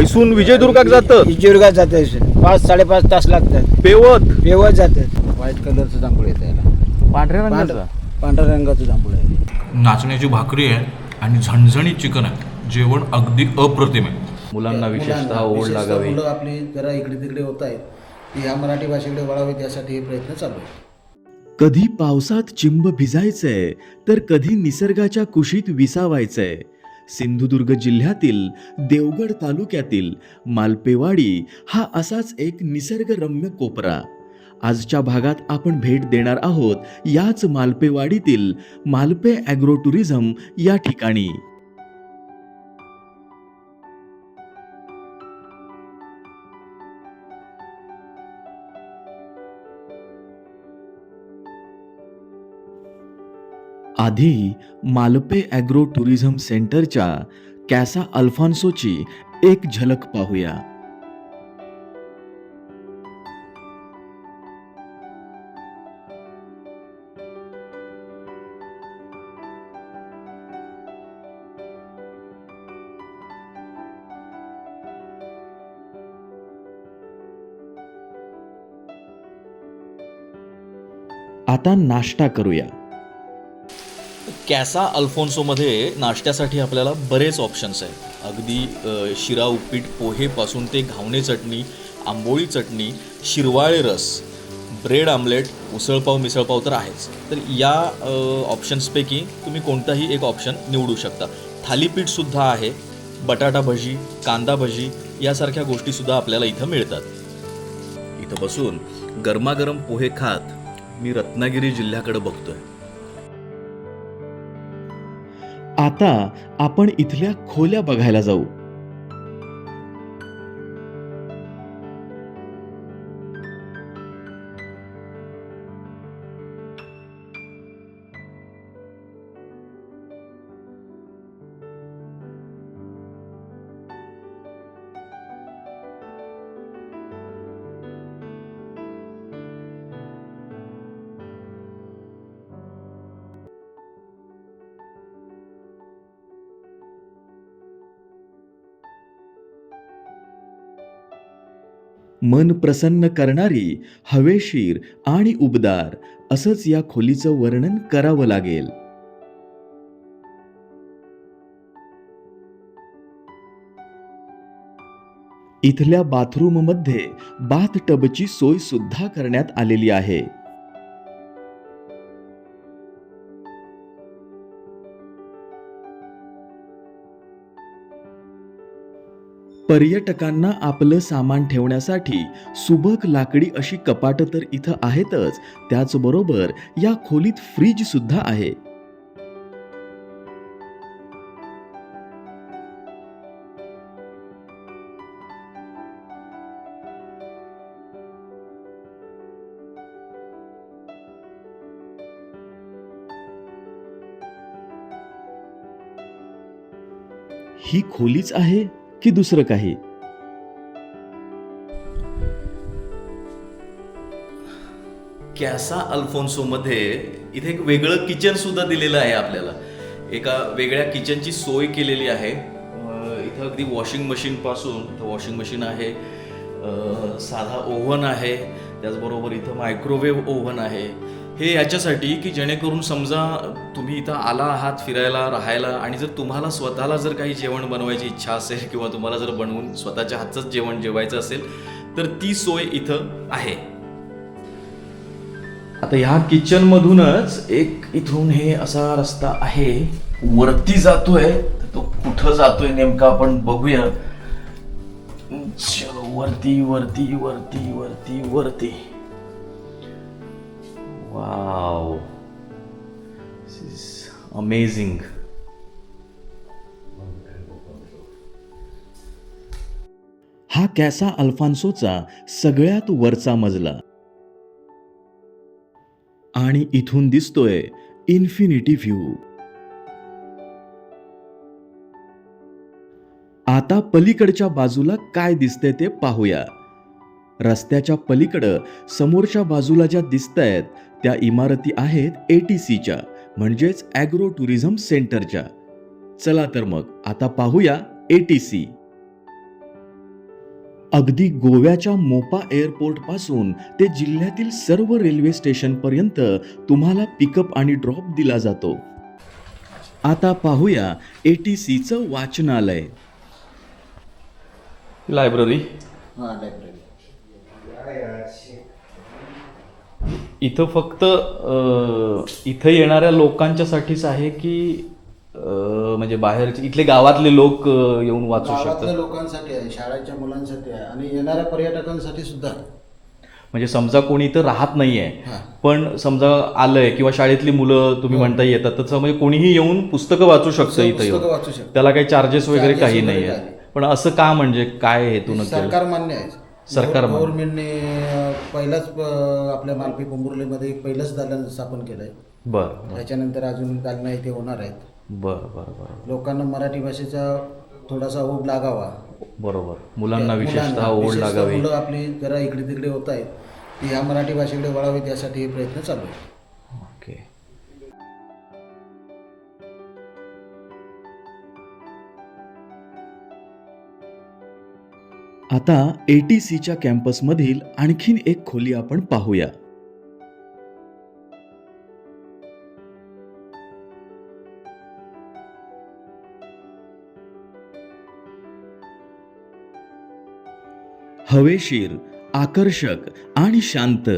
हैसून विजयदुर्गाक जातं विजयदुर्गात जाते पाच साडेपाच तास लागतात. पेवत? पेवत जातात. व्हाईट कलरचं जांभूळ येतं याला. पांढऱ्या पांढरं पांढऱ्या रंगाचं जांभूळ आहे. नाचण्याची भाकरी आहे आणि झणझणीत चिकन आहे. जेवण अगदी अप्रतिम आहे. मुलांना विशेषतः ओढ विशेषतः लागावी. मुलं आपली जरा इकडे तिकडे होत आहेत. ती ह्या मराठी भाषेकडे वळावे यासाठी हे प्रयत्न चालू आहे. कधी पावसात चिंब भिजायचंय तर कधी निसर्गाच्या कुशीत विसावायचंय. सिंधुदुर्ग जिल्ह्यातील देवगड तालुक्यातील मालपेवाडी हा असाच एक निसर्गरम्य कोपरा. आजच्या भागात आपण भेट देणार आहोत याच मालपेवाडीतील मालपे ॲग्रो टुरिझम या ठिकाणी. आधी मालपे ॲग्रो टुरिझम सेंटरच्या कॅसा अल्फान्सोची एक झलक पाहूया. आता नाश्ता करूया. कॅसा अल्फोन्सोमध्ये नाश्त्यासाठी आपल्याला बरेच ऑप्शन्स आहेत. अगदी शिरा उपीट पोहेपासून ते घावणे चटणी आंबोळी चटणी शिरवाळे रस ब्रेड आमलेट उसळपाव मिसळपाव तर आहेच. तर या ऑप्शन्सपैकी तुम्ही कोणताही एक ऑप्शन निवडू शकता. थालीपीठसुद्धा आहे बटाटा भजी कांदा भजी यासारख्या गोष्टीसुद्धा आपल्याला इथं मिळतात. इथं बसून गरमागरम पोहे खात मी रत्नागिरी जिल्ह्याकडे बघतोय. आता आपण इथल्या खोल्या बघायला जाऊ. मन प्रसन्न करणारी हवेशीर आणि उबदार असंच या खोलीचं वर्णन करावं लागेल. इथल्या बाथरूममध्ये बाथटबची सोय सुद्धा करण्यात आलेली आहे. पर्यटकांना आपलं सामान ठेवण्यासाठी सुबक लाकडी अशी कपाटं तर इथं आहेतच त्याचबरोबर या खोलीत फ्रीज सुद्धा आहे. ही खोलीच आहे? की दुसरं काही? कॅसा अल्फोन्सोमध्ये इथे एक वेगळं किचन सुद्धा दिलेलं आहे आपल्याला. एका वेगळ्या किचनची सोय केलेली आहे. इथं अगदी वॉशिंग मशीनपासून इथं वॉशिंग मशीन आहे. साधा ओव्हन आहे. त्याचबरोबर इथं मायक्रोवेव्ह ओव्हन आहे. हे याच्यासाठी की जेणेकरून समजा तुम्ही इथं आला आहात फिरायला राहायला आणि जर तुम्हाला स्वतःला जर काही जेवण बनवायची इच्छा असेल किंवा तुम्हाला जर बनवून स्वतःच्या हातचंच जेवण जेवायचं असेल तर ती सोय इथं आहे. आता ह्या किचन मधूनच एक इथून हे असा रस्ता आहे. वरती जातोय तो कुठं जातोय नेमका आपण बघूया. वरती वरती वरती वरती वरती. वाव अमेझिंग हा कॅसा अल्फान्सोचा सगळ्यात वरचा मजला. आणि इथून दिसतोय इन्फिनिटी व्ह्यू. आता पलीकडच्या बाजूला काय दिसते ते पाहूया. रस्त्याच्या पलीकडं समोरच्या बाजूला ज्या दिसतायत त्या इमारती आहेत एटीसीच्या म्हणजेच ॲग्रो टुरिझम सेंटरच्या. चला तर मग आता पाहूया एटीसी अगदी गोव्याच्या मोपा एअरपोर्टपासून ते जिल्ह्यातील सर्व रेल्वे स्टेशनपर्यंत तुम्हाला पिकअप आणि ड्रॉप दिला जातो. आता पाहूया ए टी सीचं वाचनालय. लायब्ररी. हां लायब्ररी. इथं फक्त इथं येणाऱ्या लोकांच्यासाठीच आहे की म्हणजे बाहेरचे इथले गावातले लोक येऊन वाचू शकतात लोकांसाठी आहे शाळेच्या मुलांसाठी आहे आणि येणाऱ्या पर्यटकांसाठी सुद्धा आहे. म्हणजे समजा कोणी इथं राहत नाहीये हां. पण समजा आलंय किंवा शाळेतली मुलं तुम्ही म्हणता येतात तर म्हणजे कोणीही येऊन पुस्तकं वाचू शकतं इथं येऊन वाचू शकतं. त्याला काही चार्जेस वगैरे काही नाही. पण असं का म्हणजे काय हेतून सरकार मान्य आहे सरकार. गव्हर्नमेंटने पहिलाच आपल्या मालपी पोंबुर्लीमध्ये पहिलंच दालन स्थापन केलंय. बरं त्याच्यानंतर अजून दालना इथे होणार आहेत. बरं बरं बरं. लोकांना मराठी भाषेचा थोडासा ओढ लागावा. बरोबर. मुलांना विशेषतः ओढ लागावी. मुलं आपली जरा इकडे तिकडे होत आहेत. ती ह्या मराठी भाषेकडे वळावीत यासाठी हे प्रयत्न चालू आहे आता ए टी सीच्या कॅम्पसमधील आणखीन एक खोली आपण पाहूया. हवेशीर आकर्षक आणि शांत.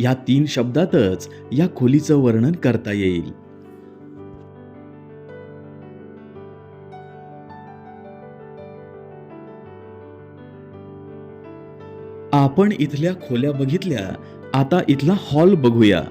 या तीन शब्दातच या खोलीचं वर्णन करता येईल. आपण इथल्या खोल्या बघितल्या. आता इथला हॉल बघूया.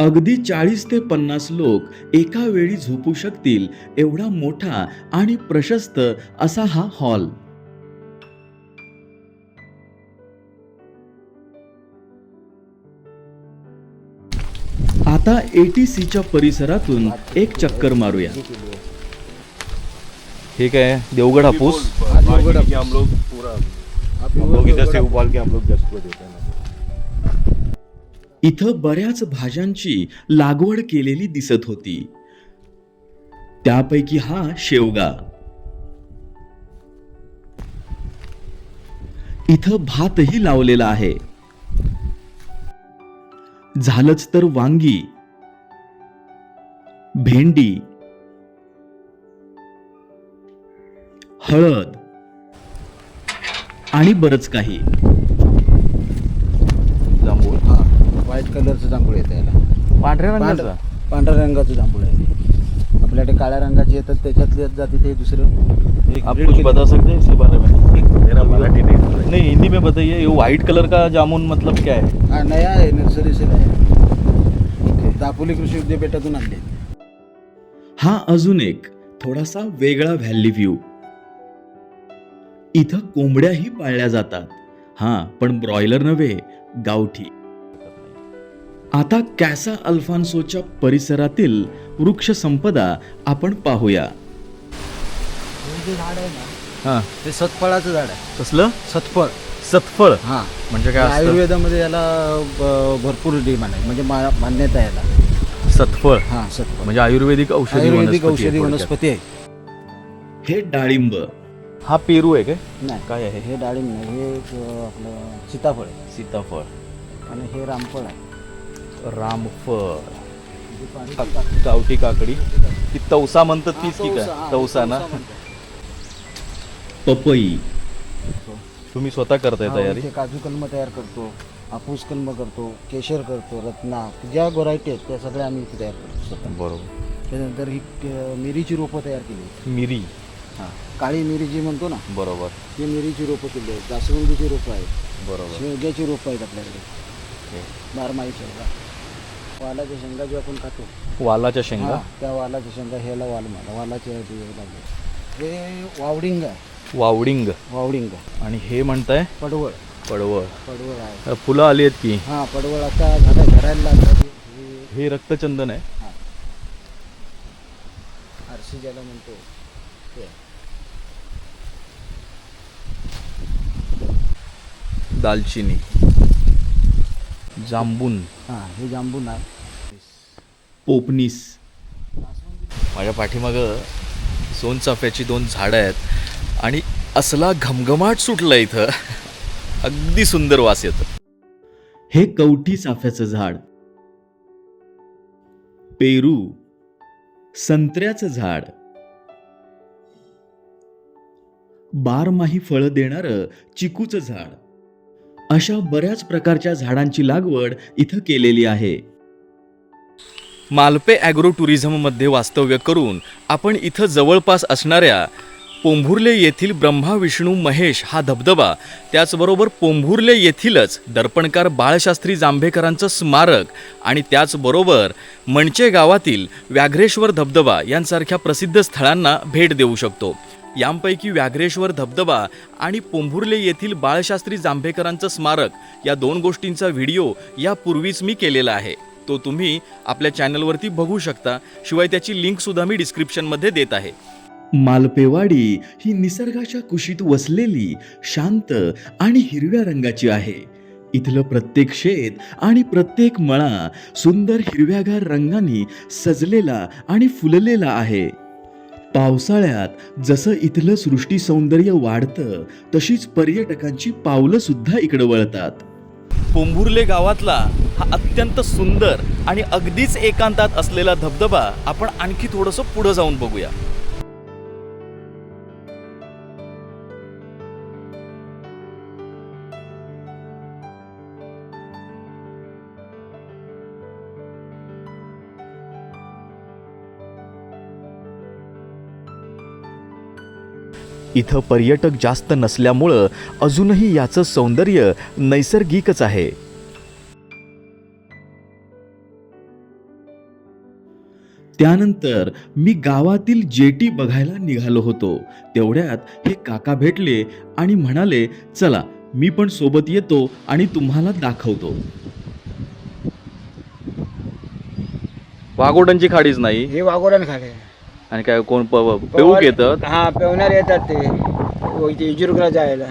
अगदी चाळीस ते पन्नास लोक एका वेळी झोपू शकतील एवढा मोठा आणि प्रशस्त असा हा हॉल. आता एटीसीच्या परिसरातून एक चक्कर मारूया. हे काय देवगड हापूस. हम लोग पूरा हम लोग इधर से उबाल के हम लोग दस को देते हैं इथं बऱ्याच भाज्यांची लागवड केलेली दिसत होती. त्यापैकी हा शेवगा. इथं भातही लावलेला आहे. झालंच तर वांगी. भेंडी. हळद. आणि बरंच काही. जांभूळ. हा. व्हाईट कलरचं जांभूळ येतं याला. पांढऱ्या पांढऱ्या पांढऱ्या रंगाचं जांभूळ आहे. आपल्याकडे काळ्या रंगाचे येतात त्याच्यातले जाती ते दुसरं. आप कुछ बता सकते हैं इसके बारे में मेरा मराठी नहीं. है। हिंदी में बताइए ये व्हाइट कलर का जामुन मतलब क्या है? हा नया आहे नर्सरी से आहे. दापोली कृषी विद्यापीठातून आणले हा अजून एक थोडासा वेगळा व्हॅली व्ह्यू इथं कोंबड्याही पाळल्या जातात. हा पण ब्रॉयलर नव्हे गावठी. आता कॅसा अल्फान्सोच्या परिसरातील वृक्ष संपदा आपण पाहूया. हे जे झाड आहे ना हां. ते सतफळाचं झाड आहे. कसलं? सतफळ. सतफळ. हां. म्हणजे काय असतं? आयुर्वेदामध्ये याला ब- भरपूर डिमांड आहे. म्हणजे मा- मान्यता आहे याला. सतफळ. हां सतफळ. म्हणजे आयुर्वेदिक औषधी आयुर्वेदिक वनस्पती आहे औषधी थोडक्यात. वनस्पती आहे. हे डाळिंब. हा पेरू आहे काय? नाही. काय आहे? हे डाळिंब नाही. हे एक, अं, आपलं सीताफळ. आहे सीताफळ. आणि हे रामफळ आहे. रामफळ. गावठी काकडी. ती तवसा म्हणतात तीच की तवसा, काय? तवसा ना. पपई. तुम्ही स्वतः करताय हा, तयारी? काजू कलम तयार करतो हापूस कलम करतो केशर करतो रत्ना. ज्या व्हरायटी आहेत त्या सगळ्या आम्ही इथे तयार करतो. स्वतः बरोबर. त्यानंतर ही क- मिरीची रोपं तयार केली मिरी. हां काळी मिरी जी म्हणतो ना? बरोबर. ही मिरीची रोपं केली आहेत. जास्वंदीची रोपं आहेत. बरोबर. शेवग्याची रोपं आहेत आपल्याकडे. ओके. शेंगा वालाच्या शेंगा जे आपण खातो. वालाच्या शेंगा? हां, त्या वालाच्या शेंगा ह्याला वाल मला वालाचे लागले. हे वावडिंग आहे. वावडिंग. वावडिंग आणि हे म्हणताय? पडवळ. पडवळ. पडवळ आहे. अ, फुलं आली आहेत की? हां पडवळ आता झाडा घरायला लागलं हे हे रक्तचंदन आहे. आरशी ज्याला म्हणतो ते. दालचिनी. जांबून. हां हे जांबून आहे. पोपनीस. माझ्या पाठीमागं सोनचाफ्याची दोन झाडं आहेत आणि असला घमघमाट सुटला इथं. अगदी सुंदर वास येतो. हे कवठी चाफ्याचं झाड. पेरू. संत्र्याचं झाड. बारमाही फळं देणारं चिकूचं झाड. अशा बऱ्याच प्रकारच्या झाडांची लागवड इथं केलेली आहे. मालपे ॲग्रो टुरिझममध्ये वास्तव्य करून आपण इथं जवळपास असणाऱ्या पोंभुर्ले येथील ब्रह्मा विष्णू महेश हा धबधबा त्याचबरोबर पोंभुर्ले येथीलच दर्पणकार बाळशास्त्री जांभेकरांचं स्मारक आणि त्याचबरोबर मणचे गावातील व्याघ्रेश्वर धबधबा यांसारख्या प्रसिद्ध स्थळांना भेट देऊ शकतो. यांपैकी व्याघ्रेश्वर धबधबा आणि पोंभुर्ले येथील बाळशास्त्री जांभेकरांचं स्मारक या दोन गोष्टींचा व्हिडिओ यापूर्वीच मी केलेला आहे. तो तुम्ही आपल्या चॅनलवरती बघू शकता. शिवाय त्याची लिंकसुद्धा मी डिस्क्रिप्शनमध्ये देत आहे. मालपेवाडी ही निसर्गाच्या कुशीत वसलेली शांत आणि हिरव्या रंगाची आहे. इथलं प्रत्येक शेत आणि प्रत्येक मळा सुंदर हिरव्यागार रंगांनी सजलेला आणि फुललेला आहे. पावसाळ्यात जसं इथलं सृष्टी सौंदर्य वाढतं तशीच पर्यटकांची पावलं सुद्धा इकडं वळतात. पोंभुर्ले गावातला हा अत्यंत सुंदर आणि अगदीच एकांतात असलेला धबधबा आपण आणखी थोडंसं पुढं जाऊन बघूया. इथं पर्यटक जास्त नसल्यामुळं अजूनही याचं सौंदर्य नैसर्गिकच आहे. त्यानंतर मी गावातील जेटी बघायला निघालो होतो. तेवढ्यात हे काका भेटले आणि म्हणाले चला मी पण सोबत येतो आणि तुम्हाला दाखवतो. वाघोटांची खाडीच नाही. हे वाघोडण खाले आणि काय कोण पेऊक येतात हा पेवणार येतात ते. हो, इजुर्गला जायला.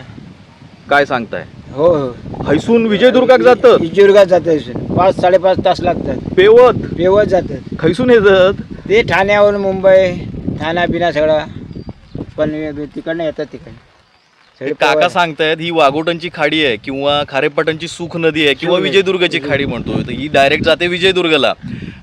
काय सांगताय? हो हो. हैसून विजयदुर्गाक जातात? इजुर्गात जातात पाच साडेपाच तास लागतात. पेवत? पेवत जातात. खैसून येतात? ते ठाण्यावरून मुंबई ठाणा बिना सगळा. पण तिकडनं येतात तिकडे सगळे काका. सांगतायत ही वाघोटांची खाडी आहे किंवा खारेपाटणची सुख नदी आहे किंवा. विजयदुर्गाची खाडी म्हणतो ही डायरेक्ट जाते विजयदुर्गला.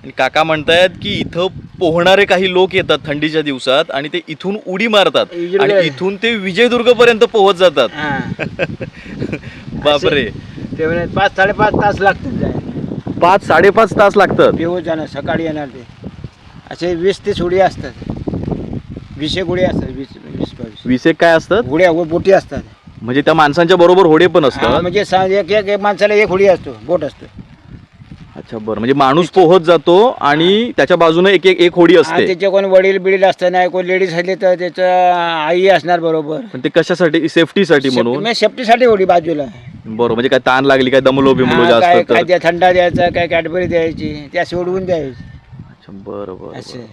आणि काका म्हणतायत की इथं पोहणारे काही लोक येतात थंडीच्या दिवसात आणि ते इथून उडी मारतात. आणि इथून ते विजयदुर्ग पर्यंत पोहोच जातात. हा. बापरे. पाच साडेपाच तास लागतात जायला. पाच साडेपाच तास लागतात. पेवत जाणार सकाळी येणार ते. असे वीस ते सोडी असतात. वीसशे गुढी असतात वीस वीस बावीस. वीस एक काय असतात? गुड्या व बोटी असतात. म्हणजे त्या माणसांच्या बरोबर होडे पण असतात. म्हणजे एक एक माणसाला एक होडी असतो बोट असतो. अच्छा बरं. म्हणजे माणूस पोहत जातो आणि त्याच्या बाजूने एक एक एक होडी असते. त्याचे कोण वडील बिडील असतं नाही कोण लेडीज असले तर त्याचं आई असणार बरोबर. पण ते कशासाठी? सेफ्टीसाठी म्हणून? सेफ्टीसाठी होडी बाजूला. बरोबर म्हणजे काय ताण लागली काय दमलो बिमलो हा, काय जास्त काय तर? द्या थंडा द्यायचा काय कॅडबरी द्यायची त्या सोडवून द्यायची. अच्छा, बरं बरं असे. बरं.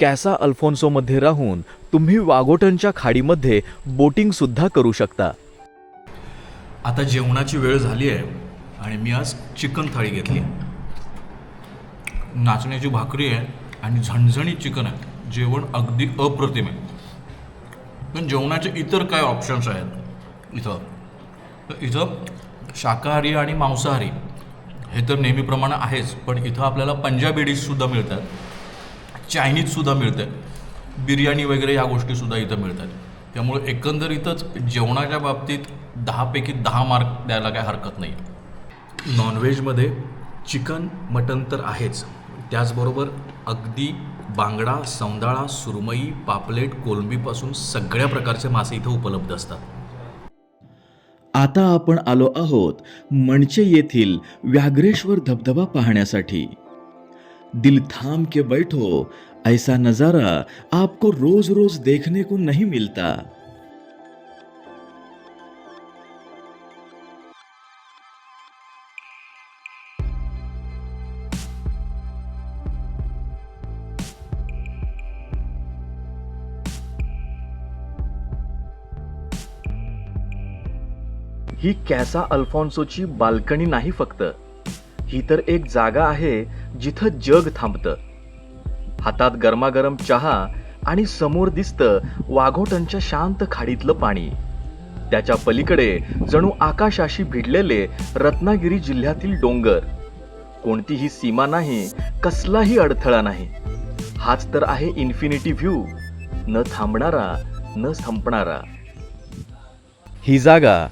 कॅसा अल्फोन्सोमध्ये राहून तुम्ही वागोटनच्या खाडीमध्ये बोटिंग सुद्धा करू शकता. आता जेवणाची वेळ झाली आहे. आणि मी आज चिकन थाळी घेतली नाचण्याची भाकरी आहे आणि झणझणीत चिकन आहे जेवण अगदी अप्रतिम आहे. पण जेवणाचे इतर काय ऑप्शन्स आहेत? इथं. तर इथं शाकाहारी आणि मांसाहारी हे तर नेहमीप्रमाणे आहेच पण इथं आपल्याला पंजाबी डिशसुद्धा मिळतात. चायनीजसुद्धा मिळते बिर्याणी वगैरे या गोष्टीसुद्धा इथं मिळतात. त्यामुळे एकंदरीतच जेवणाच्या बाबतीत दहापैकी दहा मार्क द्यायला काय हरकत नाही. नॉनव्हेजमध्ये चिकन मटन तर आहेच. त्याचबरोबर अगदी बांगडा सौंदाळा सुरमई पापलेट कोलंबीपासून सगळ्या प्रकारचे मासे इथं उपलब्ध असतात. आता आपण आलो आहोत मणचे येथील व्याघ्रेश्वर धबधबा पाहण्यासाठी. दिल थाम के बैठो ऐसा नजारा आपको रोज रोज देखने को नहीं मिलता. ही कॅसा अल्फॉन्सोची बाल्कनी नाही फक्त. ही तर एक जागा आहे जिथं जग थांबतं. हातात गरमागरम चहा आणि समोर दिसतं वाघोटनच्या शांत खाडीतलं पाणी. त्याच्या पलीकडे जणू आकाशाशी भिडलेले रत्नागिरी जिल्ह्यातील डोंगर. कोणतीही सीमा नाही कसलाही अडथळा नाही. हाच तर आहे इन्फिनिटी व्ह्यू. न थांबणारा न संपणारा. ही जागा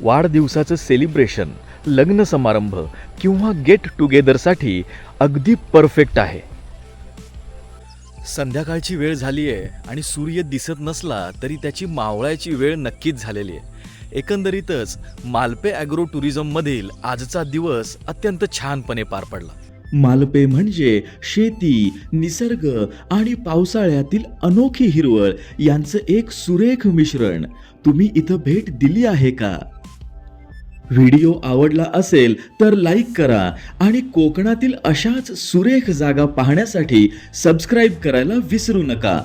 वाढदिवसाचं सेलिब्रेशन लग्न समारंभ किंवा गेट टुगेदरसाठी अगदी परफेक्ट आहे. संध्याकाळची वेळ झाली आहे आणि सूर्य दिसत नसला तरी त्याची मावळायची वेळ नक्कीच झालेली आहे. एकंदरीतच मालपे ॲग्रो टुरिझममधील आजचा दिवस अत्यंत छानपणे पार पडला. मालपे म्हणजे शेती निसर्ग आणि पावसाळ्यातील अनोखी हिरवळ यांचं एक सुरेख मिश्रण. तुम्ही इथं भेट दिली आहे का? व्हिडिओ आवडला असेल तर लाईक करा आणि कोकणातील अशाच सुरेख जागा पाहण्यासाठी सबस्क्राईब करायला विसरू नका.